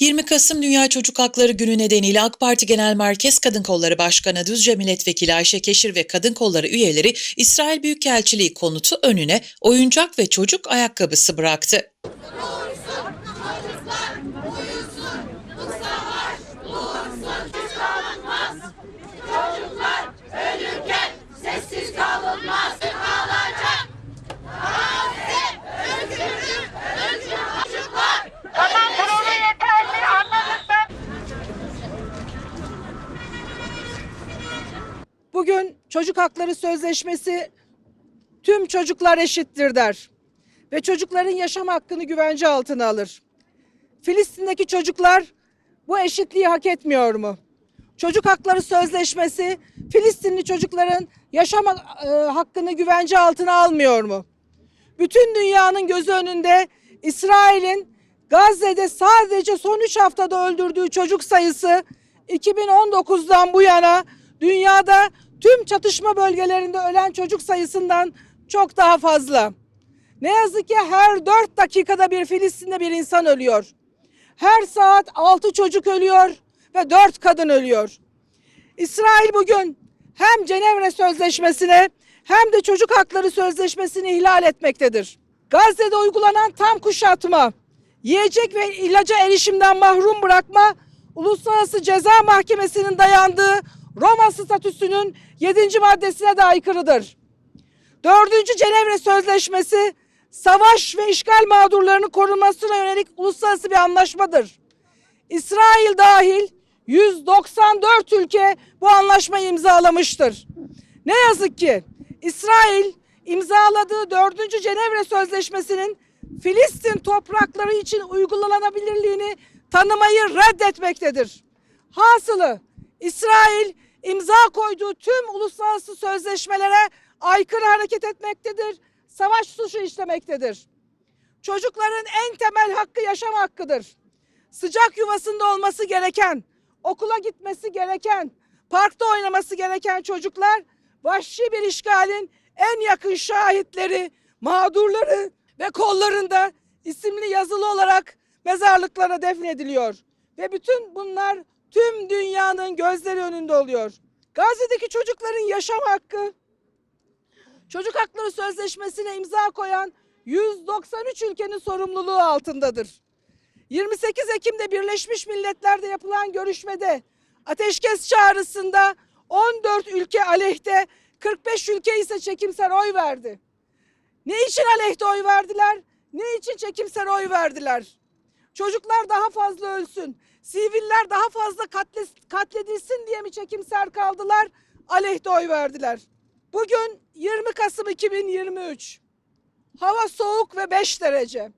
20 Kasım Dünya Çocuk Hakları Günü nedeniyle AK Parti Genel Merkez Kadın Kolları Başkanı Düzce Milletvekili Ayşe Keşir ve Kadın Kolları üyeleri İsrail Büyükelçiliği konutu önüne oyuncak ve çocuk ayakkabısı bıraktı. Çocuk Hakları Sözleşmesi tüm çocuklar eşittir der ve çocukların yaşam hakkını güvence altına alır. Filistin'deki çocuklar bu eşitliği hak etmiyor mu? Çocuk Hakları Sözleşmesi Filistinli çocukların yaşam e, hakkını güvence altına almıyor mu? Bütün dünyanın gözü önünde İsrail'in Gazze'de sadece son 3 haftada öldürdüğü çocuk sayısı 2019'dan bu yana dünyada tüm çatışma bölgelerinde ölen çocuk sayısından çok daha fazla. Ne yazık ki her 4 dakikada bir Filistin'de bir insan ölüyor. Her saat 6 çocuk ölüyor ve 4 kadın ölüyor. İsrail bugün hem Cenevre Sözleşmesi'ne hem de Çocuk Hakları Sözleşmesi'ni ihlal etmektedir. Gazze'de uygulanan tam kuşatma, yiyecek ve ilaca erişimden mahrum bırakma, Uluslararası Ceza Mahkemesi'nin dayandığı Roma statüsünün 7. maddesine de aykırıdır. Dördüncü Cenevre Sözleşmesi savaş ve işgal mağdurlarının korunmasına yönelik uluslararası bir anlaşmadır. İsrail dahil 194 ülke bu anlaşmayı imzalamıştır. Ne yazık ki İsrail imzaladığı 4. Cenevre Sözleşmesi'nin Filistin toprakları için uygulanabilirliğini tanımayı reddetmektedir. Hasılı İsrail imza koyduğu tüm uluslararası sözleşmelere aykırı hareket etmektedir, savaş suçu işlemektedir. Çocukların en temel hakkı yaşam hakkıdır. Sıcak yuvasında olması gereken, okula gitmesi gereken, parkta oynaması gereken çocuklar vahşi bir işgalin en yakın şahitleri, mağdurları ve kollarında isimli yazılı olarak mezarlıklara defnediliyor. Ve bütün bunlar tüm dünyanın gözleri önünde oluyor. Gazze'deki çocukların yaşam hakkı, Çocuk Hakları Sözleşmesi'ne imza koyan 193 ülkenin sorumluluğu altındadır. 28 Ekim'de Birleşmiş Milletler'de yapılan görüşmede ateşkes çağrısında 14 ülke aleyhte 45 ülke ise çekimser oy verdi. Ne için aleyhte oy verdiler? Ne için çekimser oy verdiler? Çocuklar daha fazla ölsün, siviller daha fazla katle, katledilsin diye mi çekimser kaldılar? Aleyhte oy verdiler. Bugün 20 Kasım 2023. Hava soğuk ve 5 derece.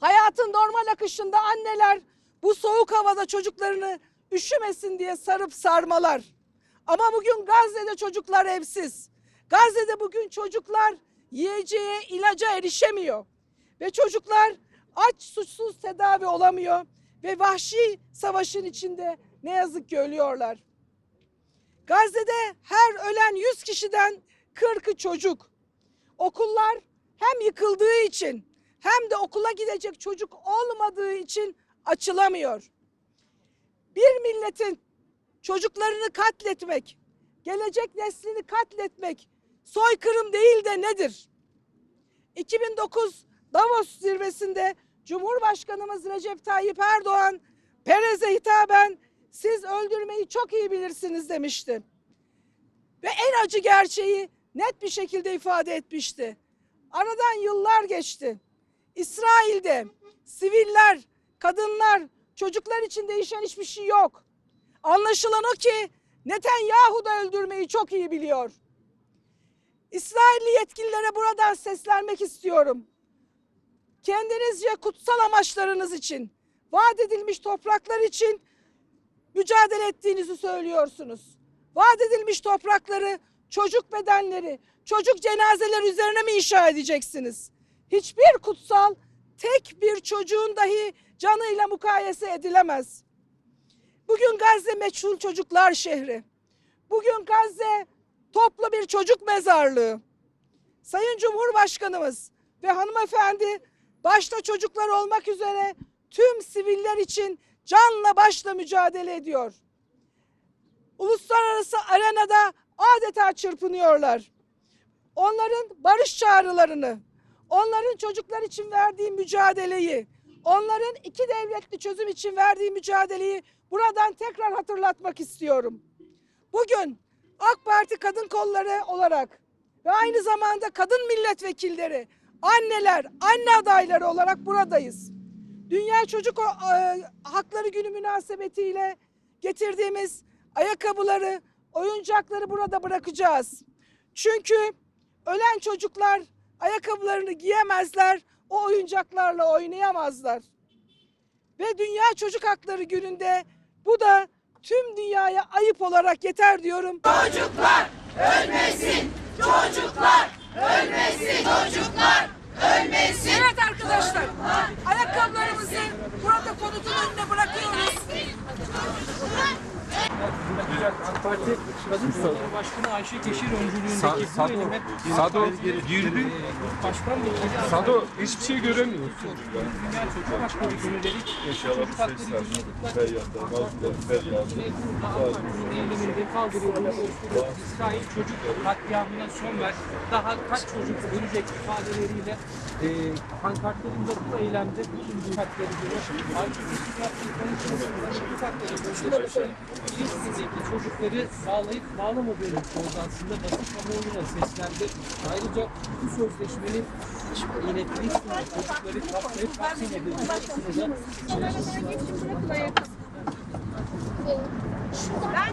Hayatın normal akışında anneler bu soğuk havada çocuklarını üşümesin diye sarıp sarmalar. Ama bugün Gazze'de çocuklar evsiz. Gazze'de bugün çocuklar yiyeceğe, ilaca erişemiyor. Ve çocuklar aç suçsuz tedavi olamıyor. Ve vahşi savaşın içinde ne yazık ki ölüyorlar. Gazze'de her ölen 100 kişiden 40'ı çocuk. Okullar hem yıkıldığı için hem de okula gidecek çocuk olmadığı için açılamıyor. Bir milletin çocuklarını katletmek, gelecek neslini katletmek soykırım değil de nedir? 2009 Davos zirvesinde Cumhurbaşkanımız Recep Tayyip Erdoğan Perez'e hitaben siz öldürmeyi çok iyi bilirsiniz demişti. Ve en acı gerçeği net bir şekilde ifade etmişti. Aradan yıllar geçti. İsrail'de siviller, kadınlar, çocuklar için değişen hiçbir şey yok. Anlaşılan o ki Netanyahu da öldürmeyi çok iyi biliyor. İsrailli yetkililere buradan seslenmek istiyorum. Kendinizce kutsal amaçlarınız için, vaat edilmiş topraklar için mücadele ettiğinizi söylüyorsunuz. Vaat edilmiş toprakları, çocuk bedenleri, çocuk cenazeler üzerine mi inşa edeceksiniz? Hiçbir kutsal tek bir çocuğun dahi canıyla mukayese edilemez. Bugün Gazze meçhul çocuklar şehri. Bugün Gazze toplu bir çocuk mezarlığı. Sayın Cumhurbaşkanımız ve hanımefendi başta çocuklar olmak üzere tüm siviller için canla başla mücadele ediyor. Uluslararası arenada adeta çırpınıyorlar. Onların barış çağrılarını, onların çocuklar için verdiği mücadeleyi, onların iki devletli çözüm için verdiği mücadeleyi buradan tekrar hatırlatmak istiyorum. Bugün AK Parti kadın kolları olarak ve aynı zamanda kadın milletvekilleri, anneler, anne adayları olarak buradayız. Dünya Çocuk Hakları Günü münasebetiyle getirdiğimiz ayakkabıları, oyuncakları burada bırakacağız. Çünkü ölen çocuklar ayakkabılarını giyemezler, o oyuncaklarla oynayamazlar. Ve Dünya Çocuk Hakları Günü'nde bu da tüm dünyaya ayıp olarak yeter diyorum. Çocuklar ölmesin! Çocuklar ölmesin! Çocuklar ölmesin! Evet arkadaşlar, ayakkabılarımızı burada konutun önüne bırakıyoruz. AK Parti Kadın Kolları Başkanı Ayşe Keşir öncülüğündeki Sa- bu elime Sado girdi. Başkan Vekili Sado hiçbir şey göremiyor. Dünya Çocuk Hakları Hakları eyleminde İsrail çocuk katliamına son ver. Daha kaç çocuk ölecek ifadeleriyle e, pankartlarında bu eylemde bütün dikkatleri görüyor. Ayşe Keşir yaptığı konuşmasında çocuk hakları sözleşmesi Filistin'deki çocukları bağlayıp bağlamadığını sordu aslında basit kamuoyuna seslendi. Ayrıca bu sözleşmenin yine Filistin'de çocukları kapsayıp kapsamadığı konusunda da Ben